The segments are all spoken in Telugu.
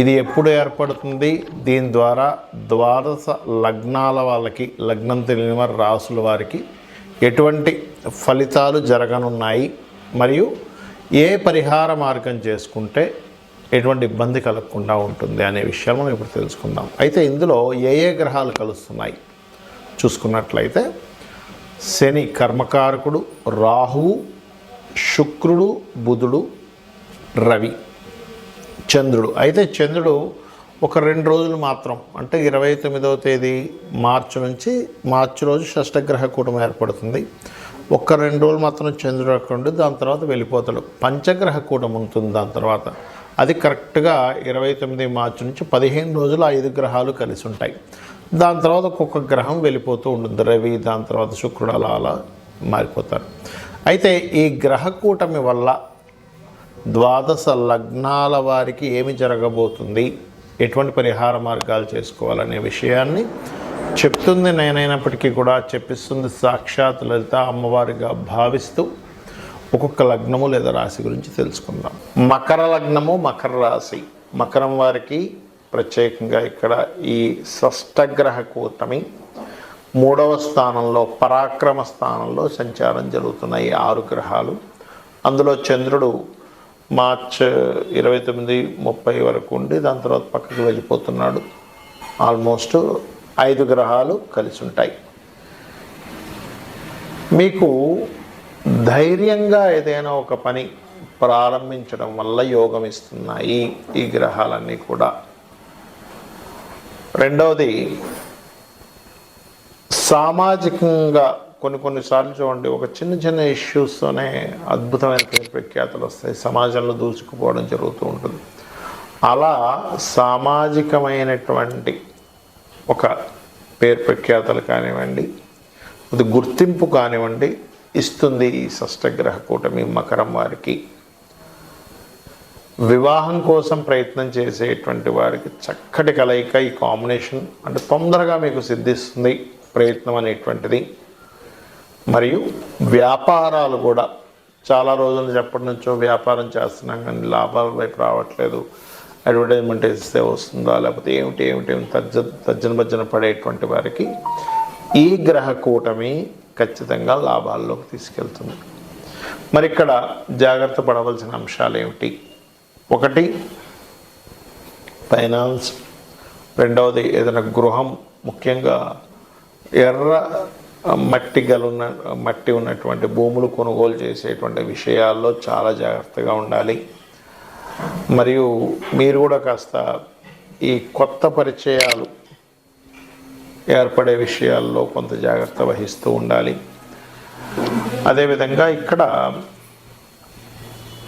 ఇది ఎప్పుడు ఏర్పడుతుంది? దీని ద్వారా ద్వాదశ లగ్నాల వాళ్ళకి లగ్నం తెలియని వారి రాసుల వారికి ఎటువంటి ఫలితాలు జరగనున్నాయి? మరియు ఏ పరిహార మార్గం చేసుకుంటే ఎటువంటి ఇబ్బంది కలగకుండా ఉంటుంది అనే విషయాలు మనం ఇప్పుడు తెలుసుకుందాం. అయితే ఇందులో ఏ ఏ గ్రహాలు కలుస్తున్నాయి? చూసుకున్నట్లయితే శని కర్మకారకుడు రాహువు శుక్రుడు బుధుడు రవి. చంద్రుడు. అయితే చంద్రుడు ఒక రెండు రోజులు మాత్రం అంటే ఇరవై తొమ్మిదవ తేదీ మార్చి నుంచి మార్చి రోజు షష్టగ్రహ కూటమి ఏర్పడుతుంది. ఒక్క రెండు రోజులు మాత్రం చంద్రుడు అక్కడ ఉండి దాని తర్వాత వెళ్ళిపోతాడు. పంచగ్రహ కూటమి ఉంటుంది దాని తర్వాత. అది కరెక్ట్గా ఇరవై తొమ్మిది మార్చి నుంచి పదిహేను రోజులు ఐదు గ్రహాలు కలిసి ఉంటాయి. దాని తర్వాత ఒక్కొక్క గ్రహం వెళ్ళిపోతూ ఉంటుంది. రవి దాని తర్వాత శుక్రుడు అలా అలా మారిపోతారు. అయితే ఈ గ్రహ కూటమి వల్ల ద్వాదశ లగ్నాల వారికి ఏమి జరగబోతుంది? ఎటువంటి పరిహార మార్గాలు చేసుకోవాలనే విషయాన్ని చెప్తుంది నేనైనప్పటికీ కూడా చెప్పిస్తుంది సాక్షాత్ లలిత అమ్మవారిగా భావిస్తూ ఒక్కొక్క లగ్నము లేదా రాశి గురించి తెలుసుకుందాం. మకర లగ్నము మకర రాశి. మకరం వారికి ప్రత్యేకంగా ఇక్కడ ఈ షష్టగ్రహ కూటమి మూడవ స్థానంలో పరాక్రమ స్థానంలో సంచారం జరుగుతున్నాయి. ఆరు గ్రహాలు. అందులో చంద్రుడు మార్చ్ ఇరవై తొమ్మిది ముప్పై వరకు ఉండి దాని తర్వాత పక్కకి వెళ్ళిపోతున్నాడు. ఆల్మోస్ట్ ఐదు గ్రహాలు కలిసి ఉంటాయి. మీకు ధైర్యంగా ఏదైనా ఒక పని ప్రారంభించడం వల్ల యోగం ఇస్తున్నాయి ఈ గ్రహాలన్నీ కూడా. రెండవది సామాజికంగా కొన్ని కొన్నిసార్లు చూడండి ఒక చిన్న చిన్న ఇష్యూస్తోనే అద్భుతమైన పేరు ప్రఖ్యాతలు వస్తాయి. సమాజంలో దూసుకుపోవడం జరుగుతూ ఉంటుంది. అలా సామాజికమైనటువంటి ఒక పేరు ప్రఖ్యాతలు కానివ్వండి అది గుర్తింపు కానివ్వండి ఇస్తుంది ఈ షష్టగ్రహ కూటమి మకరం వారికి. వివాహం కోసం ప్రయత్నం చేసేటువంటి వారికి చక్కటి కలయిక ఈ కాంబినేషన్ అంటే తొందరగా మీకు సిద్ధిస్తుంది ప్రయత్నం అనేటువంటిది. మరియు వ్యాపారాలు కూడా. చాలా రోజులు నుంచి ఎప్పటి నుంచో వ్యాపారం చేస్తున్నాం కానీ లాభాల వైపు రావట్లేదు. అడ్వర్టైజ్మెంట్ ఇస్తే వస్తుందా లేకపోతే ఏమిటి ఏమిటి ఏమిటి తజ్జ తజ్జన భజ్జన పడేటువంటి వారికి ఈ గ్రహ కూటమి ఖచ్చితంగా లాభాల్లోకి తీసుకెళ్తుంది. మరి ఇక్కడ జాగ్రత్త పడవలసిన అంశాలు ఏమిటి? ఒకటి ఫైనాన్స్. రెండవది ఏదైనా గృహం ముఖ్యంగా ఎర్ర మట్టి గలున్న మట్టి ఉన్నటువంటి భూములు కొనుగోలు చేసేటువంటి విషయాల్లో చాలా జాగ్రత్తగా ఉండాలి. మరియు మీరు కూడా కాస్త ఈ కొత్త పరిచయాలు ఏర్పడే విషయాల్లో కొంత జాగ్రత్త వహిస్తూ ఉండాలి. అదేవిధంగా ఇక్కడ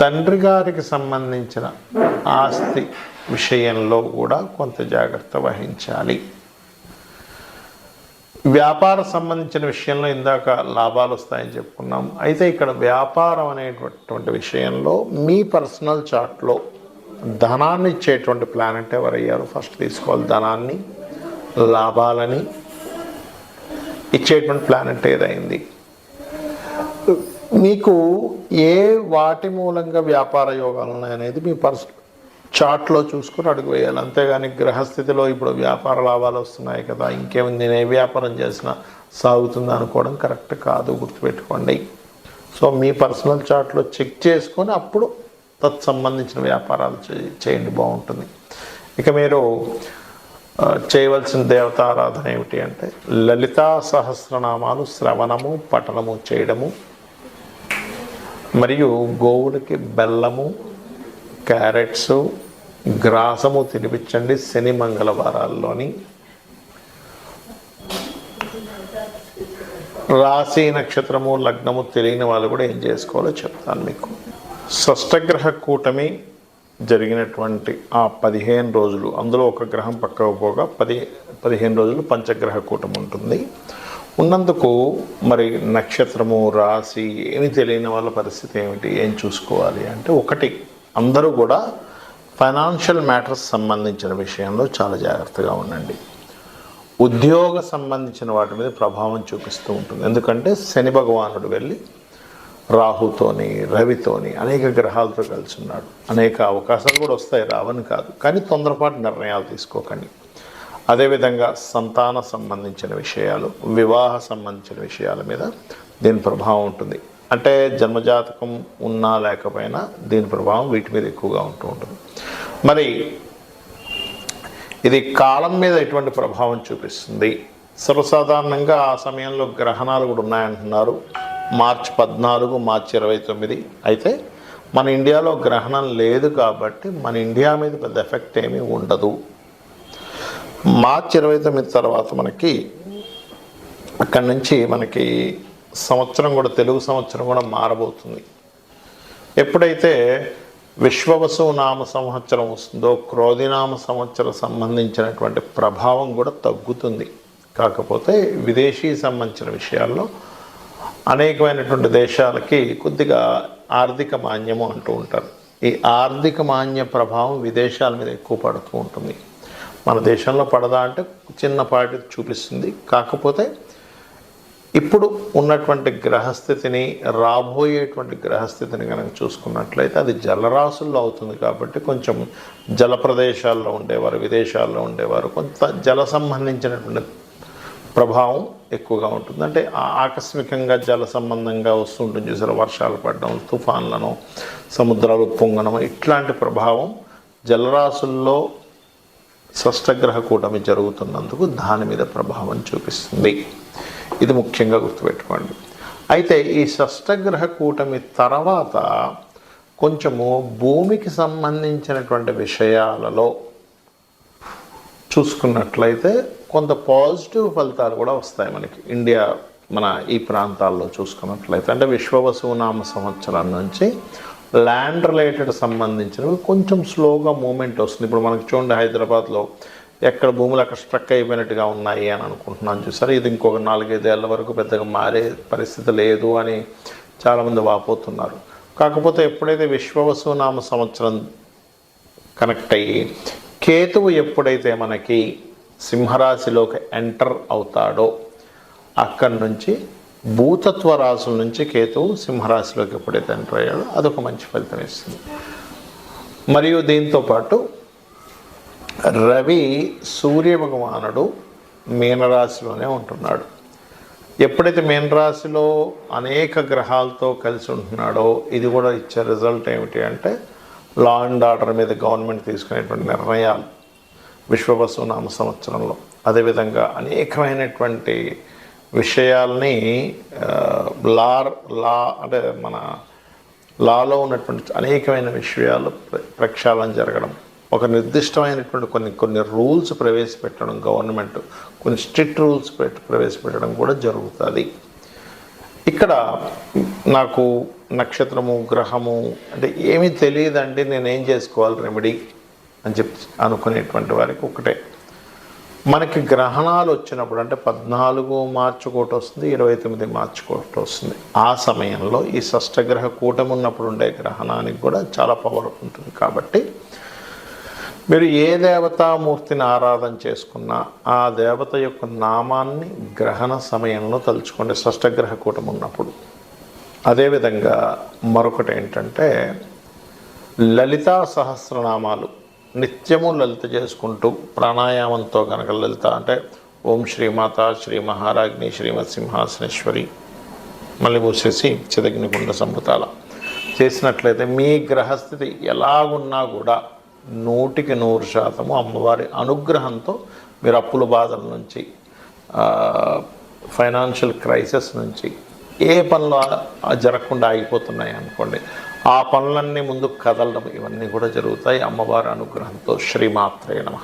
తండ్రి గారికి సంబంధించిన ఆస్తి విషయంలో కూడా కొంత జాగ్రత్త వహించాలి. వ్యాపార సంబంధించిన విషయంలో ఇందాక లాభాలు వస్తాయని చెప్పుకున్నాం. అయితే ఇక్కడ వ్యాపారం అనేటటువంటి విషయంలో మీ పర్సనల్ చార్ట్లో ధనాన్ని ఇచ్చేటువంటి ప్లాన్ అంటే ఎవరయ్యారు? ఫస్ట్ తీసుకోవాలి ధనాన్ని లాభాలని. ఇచ్చేటువంటి ప్లాన్ అంటే ఏదైంది? మీకు ఏ వాటి మూలంగా వ్యాపార యోగాలు ఉన్నాయనేది మీ పర్స్ చార్ట్లో చూసుకుని అడుగు వేయాలి. అంతేగాని గ్రహస్థితిలో ఇప్పుడు వ్యాపార లాభాలు వస్తున్నాయి కదా ఇంకేముంది? నేను ఏ వ్యాపారం చేసినా సాగుతుంది అనుకోవడం కరెక్ట్ కాదు గుర్తుపెట్టుకోండి. సో మీ పర్సనల్ చార్ట్లో చెక్ చేసుకొని అప్పుడు తత్సంబంధించిన వ్యాపారాలు చే- చేయండి బాగుంటుంది. ఇక మీరు చేయవలసిన దేవతారాధన ఏమిటి అంటే లలితా సహస్రనామాలు శ్రవణము పఠనము చేయడము మరియు గోవులకి బెల్లము క్యారెట్స్ గ్రాసము తినిపించండి శని మంగళవారాల్లోని. రాశి నక్షత్రము లగ్నము తెలియని వాళ్ళు కూడా ఏం చేసుకోవాలో చెప్తాను మీకు. షష్టగ్రహ కూటమి జరిగినటువంటి ఆ పదిహేను రోజులు అందులో ఒక గ్రహం పక్కకు పోగా పది పదిహేను రోజులు పంచగ్రహ కూటమి ఉంటుంది. ఉన్నందుకు మరి నక్షత్రము రాశి ఏమి తెలియని వాళ్ళ పరిస్థితి ఏమిటి ఏం చూసుకోవాలి అంటే ఒకటి అందరూ కూడా ఫైనాన్షియల్ మ్యాటర్స్ సంబంధించిన విషయంలో చాలా జాగ్రత్తగా ఉండండి. ఉద్యోగ సంబంధించిన వాటి మీద ప్రభావం చూపిస్తూ ఉంటుంది. ఎందుకంటే శని భగవానుడు వెళ్ళి రాహుతోని రవితోని అనేక గ్రహాలతో కలిసి ఉన్నాడు అనేక అవకాశాలు కూడా వస్తాయి రావని కాదు. కానీ తొందరపాటు నిర్ణయాలు తీసుకోకండి. అదేవిధంగా సంతాన సంబంధించిన విషయాలు వివాహ సంబంధించిన విషయాల మీద దీని ప్రభావం ఉంటుంది. అంటే జన్మజాతకం ఉన్నా లేకపోయినా దీని ప్రభావం వీటి మీద ఎక్కువగా ఉంటూ ఉంటుంది. మరి ఇది కాలం మీద ఎటువంటి ప్రభావం చూపిస్తుంది? సర్వసాధారణంగా ఆ సమయంలో గ్రహణాలు కూడా ఉన్నాయంటున్నారు. మార్చి పద్నాలుగు మార్చి ఇరవై తొమ్మిది. అయితే మన ఇండియాలో గ్రహణం లేదు కాబట్టి మన ఇండియా మీద పెద్ద ఎఫెక్ట్ ఏమీ ఉండదు. మార్చి ఇరవై తొమ్మిది తర్వాత మనకి అక్కడి నుంచి మనకి సంవత్సరం కూడా తెలుగు సంవత్సరం కూడా మారబోతుంది. ఎప్పుడైతే విశ్వవసు నామ సంవత్సరం వస్తుందో క్రోధినామ సంవత్సరం సంబంధించినటువంటి ప్రభావం కూడా తగ్గుతుంది. కాకపోతే విదేశీ సంబంధించిన విషయాల్లో అనేకమైనటువంటి దేశాలకి కొద్దిగా ఆర్థిక మాన్యము అంటూ ఉంటారు. ఈ ఆర్థిక మాన్య ప్రభావం విదేశాల మీద ఎక్కువ పడుతూ ఉంటుంది. మన దేశంలో పడదా అంటే చిన్నపాటి చూపిస్తుంది. కాకపోతే ఇప్పుడు ఉన్నటువంటి గ్రహస్థితిని రాబోయేటువంటి గ్రహస్థితిని కనుక చూసుకున్నట్లయితే అది జలరాశుల్లో అవుతుంది కాబట్టి కొంచెం జల ప్రదేశాల్లో ఉండేవారు విదేశాల్లో ఉండేవారు కొంత జల సంబంధించినటువంటి ప్రభావం ఎక్కువగా ఉంటుంది. అంటే ఆ- ఆకస్మికంగా జల సంబంధంగా వస్తుంటుంది చూసారు వర్షాలు పడడం తుఫాన్లను సముద్రాలు పొంగడం ఇట్లాంటి ప్రభావం జలరాశుల్లో షష్టగ్రహ కూటమి జరుగుతున్నందుకు దాని మీద ప్రభావం చూపిస్తుంది. ఇది ముఖ్యంగా గుర్తుపెట్టుకోండి. అయితే ఈ షష్టగ్రహ కూటమి తర్వాత కొంచెము భూమికి సంబంధించినటువంటి విషయాలలో చూసుకున్నట్లయితే కొంత పాజిటివ్ ఫలితాలు కూడా వస్తాయి మనకి. ఇండియా మన ఈ ప్రాంతాల్లో చూసుకున్నట్లయితే అంటే విశ్వవసునామ సంవత్సరం నుంచి ల్యాండ్ రిలేటెడ్ సంబంధించినవి కొంచెం స్లోగా మూమెంట్ వస్తుంది. ఇప్పుడు మనకి చూడండి హైదరాబాద్లో ఎక్కడ భూములు అక్కడ స్ట్రక్ అయిపోయినట్టుగా ఉన్నాయి అని అనుకుంటున్నాను చూసారు? ఇది ఇంకొక నాలుగైదేళ్ళ వరకు పెద్దగా మారే పరిస్థితి లేదు అని చాలామంది వాపోతున్నారు. కాకపోతే ఎప్పుడైతే విశ్వవసునామ సంవత్సరం కనెక్ట్ అయ్యి కేతువు ఎప్పుడైతే మనకి సింహరాశిలోకి ఎంటర్ అవుతాడో అక్కడి నుంచి భూతత్వ రాశుల నుంచి కేతువు సింహరాశిలోకి ఎప్పుడైతే ఎంటర్ అయ్యాడో అదొక మంచి ఫలితం ఇస్తుంది. మరియు దీంతో పాటు రవి సూర్య భగవానుడు మీనరాశిలోనే ఉంటున్నాడు. ఎప్పుడైతే మీనరాశిలో అనేక గ్రహాలతో కలిసి ఉంటున్నాడో ఇది కూడా ఇచ్చే రిజల్ట్ ఏమిటి అంటే లా అండ్ ఆర్డర్ మీద గవర్నమెంట్ తీసుకునేటువంటి నిర్ణయాలు విశ్వవసు నామ సంవత్సరంలో. అదేవిధంగా అనేకమైనటువంటి విషయాల్ని లార్ లా అంటే మన లాలో ఉన్నటువంటి అనేకమైన విషయాలు ప్ర- ప్రక్షాళన జరగడం. ఒక నిర్దిష్టమైనటువంటి కొన్ని కొన్ని రూల్స్ ప్రవేశపెట్టడం గవర్నమెంట్ కొన్ని స్ట్రిక్ట్ రూల్స్ పెట్ ప్రవేశపెట్టడం కూడా జరుగుతుంది. ఇక్కడ నాకు నక్షత్రము గ్రహము అంటే ఏమీ తెలియదండి నేనేం చేసుకోవాలి రెమెడీ అని చెప్ అనుకునేటువంటి వారికి ఒకటే. మనకి గ్రహణాలు వచ్చినప్పుడు అంటే పద్నాలుగు మార్చి ఒకటి వస్తుంది ఇరవై తొమ్మిది మార్చి ఒకటి వస్తుంది. ఆ సమయంలో ఈ షష్టగ్రహ కూటమి ఉన్నప్పుడు ఉండే గ్రహణానికి కూడా చాలా పవర్ ఉంటుంది కాబట్టి మీరు ఏ దేవతామూర్తిని ఆరాధన చేసుకున్నా ఆ దేవత యొక్క నామాన్ని గ్రహణ సమయంలో తలుచుకోండి షష్టగ్రహ కూటమి ఉన్నప్పుడు. అదేవిధంగా మరొకటి ఏంటంటే లలితా సహస్రనామాలు నిత్యము లలిత చేసుకుంటూ ప్రాణాయామంతో కనుక లలిత అంటే ఓం శ్రీమాత శ్రీ మహారాజ్ని శ్రీమత్ సింహాసనేశ్వరి మళ్ళీ మూసేసి చిదగ్నికుండ సంపుతాల చేసినట్లయితే మీ గ్రహస్థితి ఎలాగున్నా కూడా నూటికి నూరు శాతము అమ్మవారి అనుగ్రహంతో మీరు అప్పుల బాధల నుంచి ఫైనాన్షియల్ క్రైసిస్ నుంచి ఏ పనులు జరగకుండా ఆగిపోతున్నాయి అనుకోండి ఆ పనులన్నీ ముందుకు కదలడం ఇవన్నీ కూడా జరుగుతాయి. అమ్మవారి అనుగ్రహంతో శ్రీమాత్రే నమ.